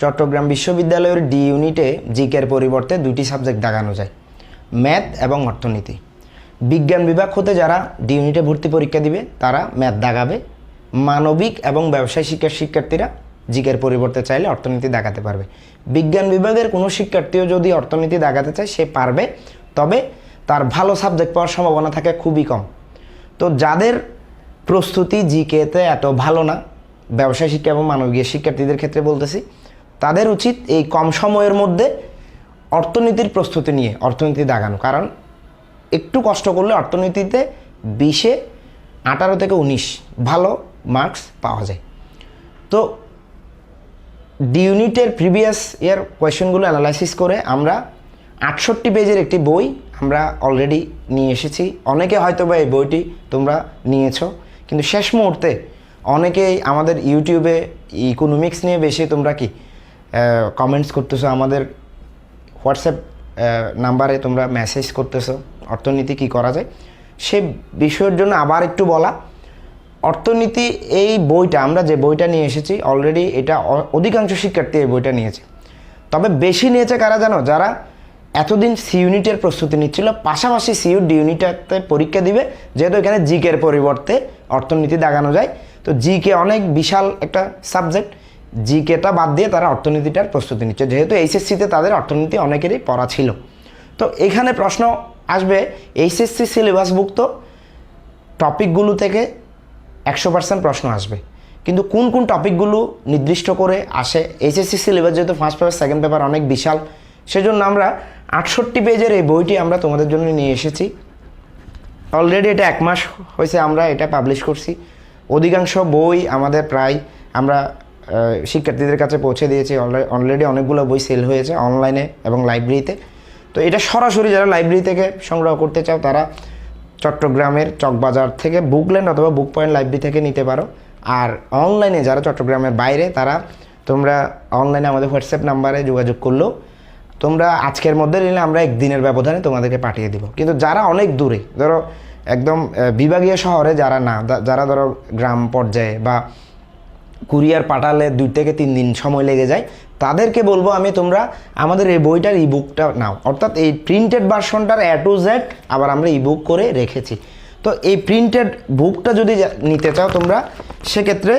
চট্টগ্রাম বিশ্ববিদ্যালয়ের ডি ইউনিটে জিকের পরিবর্তে দুটি সাবজেক্ট দাগানো যায় ম্যাথ এবং অর্থনীতি। বিজ্ঞান বিভাগ হতে যারা ডি ইউনিটে ভর্তি পরীক্ষা দিবে, তারা ম্যাথ দাগাবে মানবিক এবং ব্যবসায় শিক্ষার শিক্ষার্থীরা জিকের পরিবর্তে চাইলে অর্থনীতি দাগাতে পারবে। বিজ্ঞান বিভাগের কোনো শিক্ষার্থীও যদি অর্থনীতি দাগাতে চায়, সে পারবে, তবে তার ভালো সাবজেক্ট পাওয়ার সম্ভাবনা থাকে খুবই কম। তো যাদের প্রস্তুতি জিকেতে এত ভালো না, ব্যবসায় শিক্ষা এবং মানবিক শিক্ষার্থীদের ক্ষেত্রে বলতেছি তাদের উচিত এই কম সময়ের মধ্যে অর্থনীতির প্রস্তুতি নিয়ে অর্থনীতি দাগানো। কারণ একটু কষ্ট করলে অর্থনীতিতে বিশে আঠারো থেকে উনিশ ভালো মার্কস পাওয়া যায়। তো ডি ইউনিটের প্রিভিয়াস ইয়ার কোয়েশনগুলো অ্যানালাইসিস করে আমরা আটষট্টি পেজের একটি বই আমরা অলরেডি নিয়ে এসেছি। অনেকে হয়তো বা এই বইটি তোমরা নিয়েছো। কিন্তু শেষ মুহূর্তে অনেকেই আমাদের ইউটিউবে ইকোনমিক্স নিয়ে বেশি তোমরা কি কমেন্টস করতেছো, আমাদের হোয়াটসঅ্যাপ নাম্বারে তোমরা মেসেজ করতেছো, অর্থনীতি কি করা যায়? সে বিষয়ের জন্য আবার একটু বলা, অর্থনীতি এই বইটা, আমরা যে বইটা নিয়ে এসেছি অলরেডি এটা অধিকাংশ শিক্ষার্থী এই বইটা নিয়েছে। তবে বেশি নিয়েছে কারা জানো? যারা এতদিন সি ইউনিটের প্রস্তুতি নিচ্ছিল, পাশাপাশি সি ইউট ডি ইউনিটাতে পরীক্ষা দিবে, যেহেতু এখানে জিকের পরিবর্তে অর্থনীতি দাগানো যায়। তো জিকে অনেক বিশাল একটা সাবজেক্ট জিকেটা বাদ দিয়ে তারা অর্থনীতিটার প্রস্তুতি নিচ্ছে। যেহেতু এইচএসসিতে তাদের অর্থনীতি অনেকেরই পড়া ছিল। তো এখানে প্রশ্ন আসবে এইচএসসি সিলেবাসভুক্ত টপিকগুলো থেকে একশো পার্সেন্ট প্রশ্ন আসবে। কিন্তু কোন কোন টপিকগুলো নির্দিষ্ট করে আসে? এইচএসসি সিলেবাস যেহেতু ফার্স্ট পেপার সেকেন্ড পেপার অনেক বিশাল, সেজন্য আমরা আটষট্টি পেজের এই বইটি আমরা তোমাদের জন্য নিয়ে এসেছি। অলরেডি এটা এক মাস হয়েছে, আমরা এটা পাবলিশ করছি। অধিকাংশ বই আমাদের প্রায় আমরা শিক্ষার্থীদের কাছে পৌঁছে দিয়েছি। অলরেডি অনেকগুলো বই সেল হয়েছে অনলাইনে এবং লাইব্রেরিতে তো এটা সরাসরি যারা লাইব্রেরি থেকে সংগ্রহ করতে চাও, তারা চট্টগ্রামের চকবাজার থেকে বুকল্যান্ড অথবা বুক পয়েন্ট লাইব্রেরি থেকে নিতে পারো। আর অনলাইনে যারা চট্টগ্রামের বাইরে, তারা তোমরা অনলাইনে আমাদের হোয়াটসঅ্যাপ নাম্বারে যোগাযোগ করলেও তোমরা আজকের মধ্যে নিলে আমরা একদিনের ব্যবধানে তোমাদেরকে পাঠিয়ে দিব। কিন্তু যারা অনেক দূরে, ধরো একদম বিভাগীয় শহরে যারা না যারা ধরো গ্রাম পর্যায়ে বা কুরিয়ার পাঠালে দুই থেকে তিন দিন সময় লেগে যায়। তাদেরকে বলব আমি তোমরা আমাদের এই বইটার ই বুকটা নাও। অর্থাৎ এই প্রিন্টেড ভার্সনটার এ টু জেড আবার আমরা ই বুক করে রেখেছি। তো এই প্রিন্টেড বুকটা যদি নিতে চাও তোমরা, সেক্ষেত্রে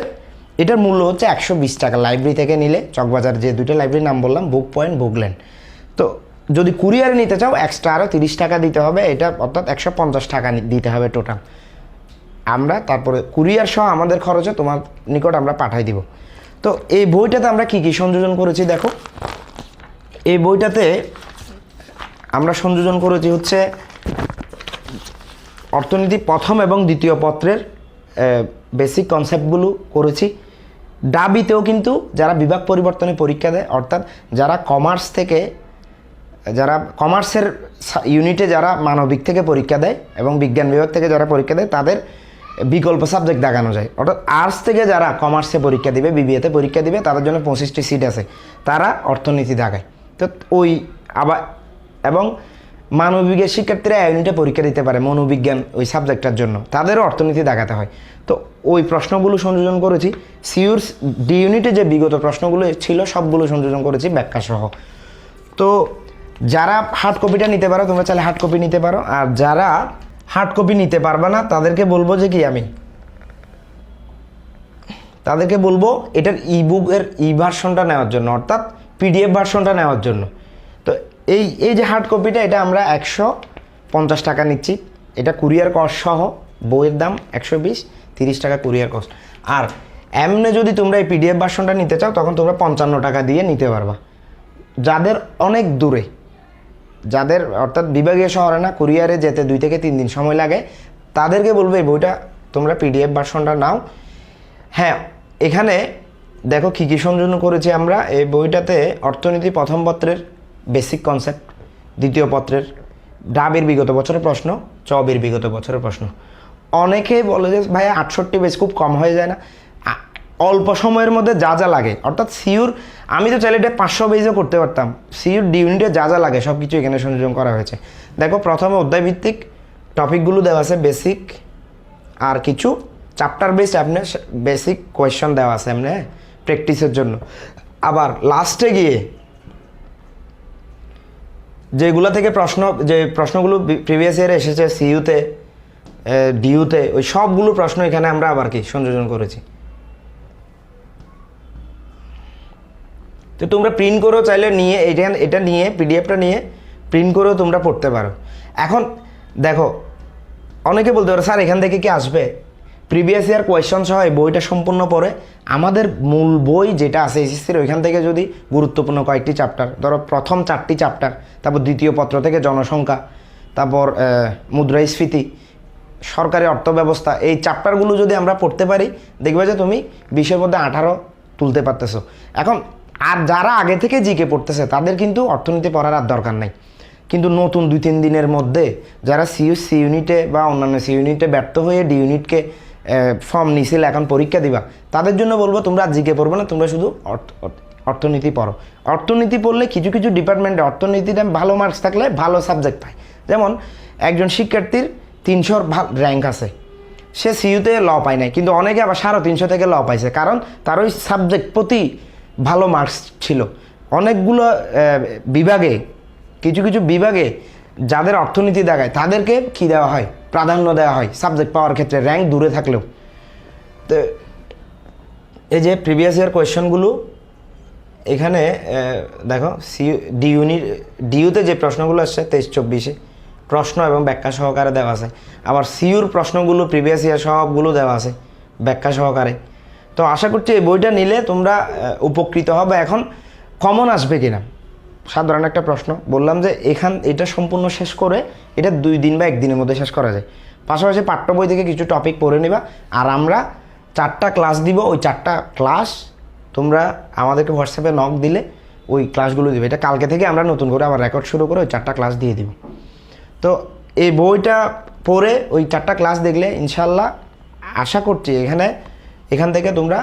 এটার মূল্য হচ্ছে একশো বিশ টাকা। লাইব্রেরি থেকে নিলে, চকবাজার যে দুটো লাইব্রেরির নাম বললাম বুক পয়েন্ট বুকল্যান্ড তো যদি কুরিয়ারে নিতে চাও এক্সট্রা আরও তিরিশ টাকা দিতে হবে। এটা অর্থাৎ একশো পঞ্চাশ টাকা দিতে হবে টোটাল আমরা, তারপরে কুরিয়ার সহ আমাদের খরচে তোমার নিকট আমরা পাঠাই দিব। তো এই বইটাতে আমরা কি কি সংযোজন করেছি দেখো। এই বইটাতে আমরা সংযোজন করেছি হচ্ছে অর্থনীতি প্রথম এবং দ্বিতীয় পত্রের বেসিক কনসেপ্টগুলো করেছি। ডাবিতেও কিন্তু যারা বিভাগ পরিবর্তনে পরীক্ষা দেয়, অর্থাৎ যারা কমার্স থেকে, যারা কমার্সের ইউনিটে যারা মানবিক থেকে পরীক্ষা দেয় এবং বিজ্ঞান বিভাগ থেকে যারা পরীক্ষা দেয়, তাদের বিকল্প সাবজেক্ট দেখানো যায়। অর্থাৎ আর্টস থেকে যারা কমার্সে পরীক্ষা দিবে বিবিএতে পরীক্ষা দিবে, তাদের জন্য পঁচিশটি সিট আছে। তারা অর্থনীতি দেখায়। তো ওই আবার এবং মানবিকের শিক্ষার্থীরা ইউনিটে পরীক্ষা দিতে পারে মনোবিজ্ঞান ওই সাবজেক্টটার জন্য। তাদেরও অর্থনীতি দেখাতে হয়। তো ওই প্রশ্নগুলো সংযোজন করেছি। সিউর ডি ইউনিটে যে বিগত প্রশ্নগুলো ছিল, সবগুলো সংযোজন করেছি ব্যাখ্যাসহ। তো যারা হার্ড কপিটা নিতে পারো, তোমরা চাইলে হার্ড কপি নিতে পারো। আর যারা হার্ড কপি নিতে পারবে না, তাদেরকে বলব যে কি আমি তাদেরকে বলব এটার ই ইবুকের ই ভার্সনটা নেওয়ার জন্য, অর্থাৎ পিডিএফ ভার্সনটা নেওয়ার জন্য। তো এই এই যে হার্ড কপিটা এটা আমরা একশো পঞ্চাশ টাকা নিচ্ছি। এটা কুরিয়ার কস্ট সহ, বইয়ের দাম একশো বিশ, তিরিশ টাকা কুরিয়ার কস্ট আর এমনে যদি তোমরা এই পিডিএফ ভার্সনটা নিতে চাও, তখন তোমরা পঞ্চান্ন টাকা দিয়ে নিতে পারবা। যাদের অনেক দূরে যাদের, অর্থাৎ বিভাগীয় শহরে না, কুরিয়ারে যেতে দুই থেকে তিন দিন সময় লাগে, তাদেরকে বলব এই বইটা তোমরা পিডিএফ ভার্সনটা নাও। হ্যাঁ এখানে দেখো কী কী সংযোজন করেছি আমরা। এই বইটাতে অর্থনীতি প্রথম পত্রের বেসিক কনসেপ্ট দ্বিতীয় পত্রের ডাবের বিগত বছরের প্রশ্ন, চবের বিগত বছরের প্রশ্ন। অনেকেই বলে যে ভাই আটষট্টি বেশ খুব কম হয়ে যায় না। অল্প সময়ের মধ্যে যা যা লাগে। অর্থাৎ সিউর, আমি তো চাইলে এটা পাঁচশো বেজও করতে পারতাম। সিউর ডি ইউনিটে যা যা লাগে সব কিছু এখানে সংযোজন করা হয়েছে। দেখো, প্রথমে অধ্যায় ভিত্তিক টপিকগুলো দেওয়া আছে বেসিক আর কিছু। চ্যাপ্টার বেসড আপনার বেসিক কোয়েশ্চন দেওয়া আছে এমনি প্র্যাকটিসের জন্য। আবার লাস্টে গিয়ে যেগুলো থেকে প্রশ্ন, যে প্রশ্নগুলো প্রিভিয়াস ইয়ারে এসেছে সিইউতে ডিইউতে ওই সবগুলো প্রশ্ন এখানে আমরা আবার কি, সংযোজন করেছি। তো তোমরা প্রিন্ট করেও চাইলে নিয়ে এটা এটা নিয়ে পিডিএফটা নিয়ে প্রিন্ট করেও তোমরা পড়তে পারো। এখন দেখো, অনেকে বলতে পারো, স্যার, এখান থেকে কি আসবে? প্রিভিয়াস ইয়ার কোয়েশ্চন সহ এই বইটা সম্পূর্ণ পড়ে। আমাদের মূল বই যেটা আছে এসএসসির, ওইখান থেকে যদি গুরুত্বপূর্ণ কয়েকটি চ্যাপ্টার ধরো প্রথম চারটি চ্যাপ্টার তারপর দ্বিতীয় পত্র থেকে জনসংখ্যা, তারপর মুদ্রাস্ফীতি, সরকারি অর্থ ব্যবস্থা এই চ্যাপ্টারগুলো যদি আমরা পড়তে পারি, দেখবে যে তুমি বিশের মধ্যে আঠারো তুলতে পারতেছো। এখন আর যারা আগে থেকে জিকে পড়তেছে, তাদের কিন্তু অর্থনীতি পড়ার আর দরকার নাই। কিন্তু নতুন দুই তিন দিনের মধ্যে যারা সিইউ সি ইউনিটে বা অন্যান্য সি ইউনিটে ব্যর্থ হয়ে ডি ইউনিটকে ফর্ম নিছিল, এখন পরীক্ষা দিবা, তাদের জন্য বলব তোমরা আর জিকে পড়বে না, তোমরা শুধু অর্থ- অর্থ- অর্থনীতি পড়ো। অর্থনীতি পড়লে কিছু কিছু ডিপার্টমেন্টে অর্থনীতিতে ভালো মার্কস থাকলে ভালো সাবজেক্ট পায়। যেমন একজন শিক্ষার্থীর তিনশোর র্যাঙ্ক আছে। সে সিইউতে ল পায় নাই, কিন্তু অনেকে আবার সাড়ে তিনশো থেকে ল পাইছে, কারণ তার ওই সাবজেক্ট প্রতি ভালো মার্কস ছিল। অনেকগুলো বিভাগে, কিছু কিছু বিভাগে যাদের অর্থনীতি দেখায়, তাদেরকে কি দেওয়া হয়? প্রাধান্য দেওয়া হয়। সাবজেক্ট পাওয়ার ক্ষেত্রে র্যাঙ্ক দূরে থাকলেও। তো এই যে প্রিভিয়াস ইয়ার কোয়েশ্চনগুলো এখানে দেখো সি ডি ইউনিট ডিইউতে যে প্রশ্নগুলো আসছে, তেইশ চব্বিশে, প্রশ্ন এবং ব্যাখ্যা সহকারে দেওয়া আছে। আবার সিইউর প্রশ্নগুলো প্রিভিয়াস ইয়ার সবগুলো দেওয়া আছে, ব্যাখ্যা সহকারে। তো আশা করছি এই বইটা নিলে তোমরা উপকৃত হবে এখন কমন আসবে কিনা? সাধারণ একটা প্রশ্ন। বললাম যে এখান, এটা সম্পূর্ণ শেষ করে এটা দুই দিন বা একদিনের মধ্যে শেষ করা যায়। পাশাপাশি পাঠ্য বই থেকে কিছু টপিক পড়ে নিবা। আর আমরা চারটা ক্লাস দিব। ওই চারটা ক্লাস তোমরা আমাদেরকে হোয়াটসঅ্যাপে নক দিলে ওই ক্লাসগুলো দিবে। এটা কালকে থেকে আমরা নতুন করে আবার রেকর্ড শুরু করে ওই চারটা ক্লাস দিয়ে দিব। তো এই বইটা পড়ে ওই চারটা ক্লাস দেখলে ইনশাল্লাহ আশা করছি এখানে এখান থেকে তোমরা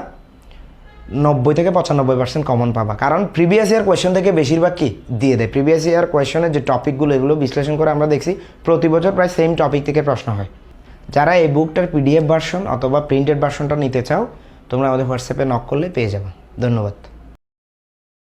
নব্বই থেকে পঁচানব্বই পার্সেন্ট কমন পাবা। কারণ প্রিভিয়াস ইয়ার কোয়েশন থেকে বেশিরভাগ কি? দিয়ে দেয়। প্রিভিয়াস ইয়ার কোয়েশনের যে টপিকগুলো এগুলো বিশ্লেষণ করে আমরা দেখছি, প্রতি বছর প্রায় সেম টপিক থেকে প্রশ্ন হয়। যারা এই বুকটার পিডিএফ ভার্সন অথবা প্রিন্টেড ভার্সনটা নিতে চাও, তোমরা আমাদের হোয়াটসঅ্যাপে নক করলে পেয়ে যাবে। ধন্যবাদ।